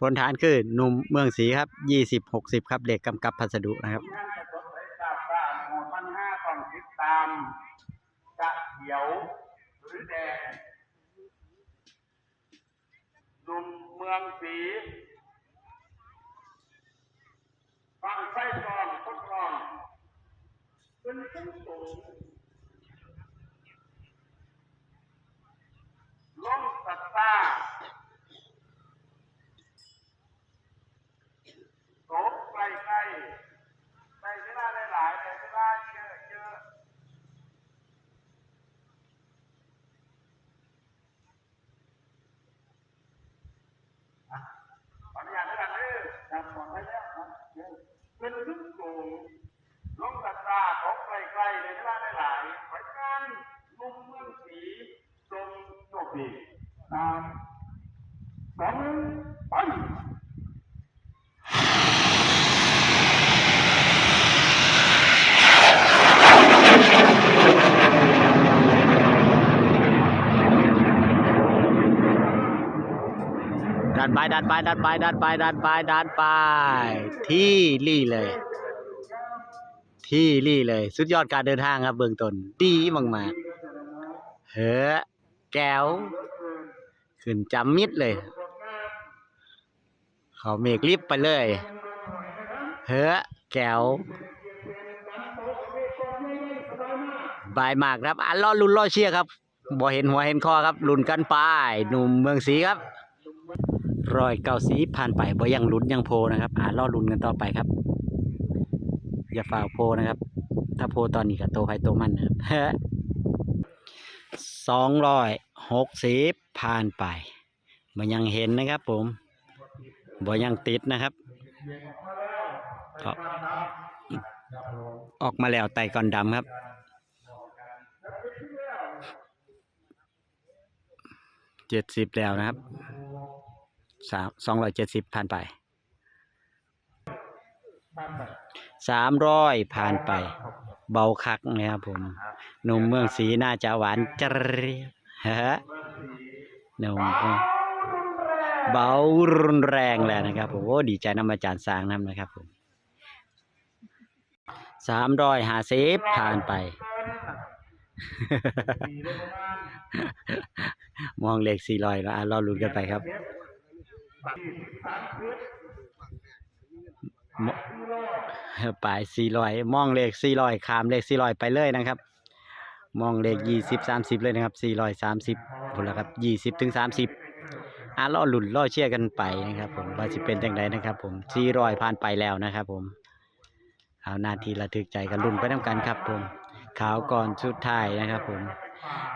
ผลฐานคือหนุ่มเมืองศรีครับยี่สิบหกสิบครับเด็กกำกับพัสดุนะครับจะสดใสกราบกรานหมู่พันห้าต้องติดตามจะเขียวหรือแดงหนุ่มเมืองศรีฟังไส้กรองทดลองเป็นขึ้นสูงลงสัตตาโตไกลไกลในเวลาหลายๆในเวลาเยอะเยอะอะขออนุญาตด้วยกันเด้อจำก่อนได้แล้วครับ เดี๋ยวเป็นขึ้นสูงลงสัตตาโตไกลไกลในเวลาหลายๆขอการลุ่มเมืองสีทรงโชคดีตามสองไป นไปดันไปดันไปดันไปดันไปดันไป ที่รี่เลย ที่รี่เลย สุดยอดการเดินทางครับ เบื้องต้นดีมากๆเฮ้อแก้ว ขึ้นจำมิดเลย เขาเมกลิฟไปเลยเฮ้อแก้วบายมากครับอะรอลุ้นรอเชียร์ครับบ่เห็นหัวเห็นคอครับลุ้นกันไปหนุ่มเมืองศรีครับ ร้อยเก้าสีผ่านไปบ่ยังลุ้นยังโพนะครับ อ่ารอลุ้นกันต่อไปครับ อย่าฝ่าโพนะครับ ถ้าโพตอนนี้ก็โตไผโตมันนะครับสองร้อยหกสิบผ่านไปบ่ยังเห็นนะครับ ผมบ่ยังติดนะครับออกออกมาแล้วไต่ก่อนดำครับเจ็ดสิบแล้วนะครับ สามสองร้อยเจ็ดสิบผ่านไปสามร้อยผ่านไป เบาคักนะครับผมหนุ่มเมืองศรีน่าจะหวานจรียบฮะหนุ่มเบารุนแรงแล้วนะครับผมโอ้ดีใจนำอาจารย์สร้างนำนะครับผมสามร้อยห้าสิบผ่านไป มองเลขสี่ร้อยแล้วอะรอลุ้นกันไปครับม ปลายสี่ร้อยมองเลขสี่ร้อยขามเลขสี่ร้อยไปเลยนะครับ มองเลขยี่สิบสามสิบเลยนะครับสี่ร้อยสามสิบผลละครับยี่สิบถึงสามสิบอะรอหลุ้นรอเชียร์กันไปนะครับ ผมว่าจะเป็นอย่างไรนะครับ ผมสี่ร้อยผ่านไปแล้วนะครับ ผมเอานาทีระทึกใจกันลุ้นไปน้ำกันครับ ผมข่าวก่อนสุดท้ายนะครับ ผม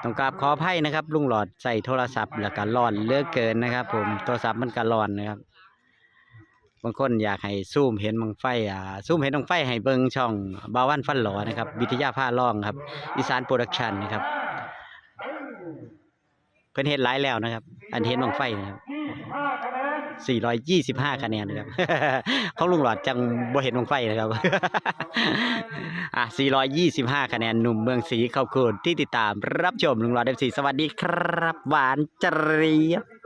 ต้องกราบขออภัยนะครับ ลุงหลอดใส่โทรศัพท์แล้วก็ร้อนเลือกเกินนะครับ ผมโทรศัพท์มันก็ร้อนนะครับ บางคนอยากให้ซูมเห็นบังไฟอ่าซูมเห็นบังไฟให้เบิ่งช่องบาวันฟันหลอนะครับ วิทยาภาล่องครับ อีสานโปรดักชันนะครับเพิ่นเฮ็ดหลายแล้วนะครับ อันเห็นบังไฟนะครับ 425 คะแนนนะครับของลุงหลอดจังบ่เห็นบังไฟนะครับ อะ 425 คะแนนหนุ่มเมืองศรีขอบคุณที่ติดตามรับชมลุงหลอด FC สวัสดีครับ หวานเจรียบ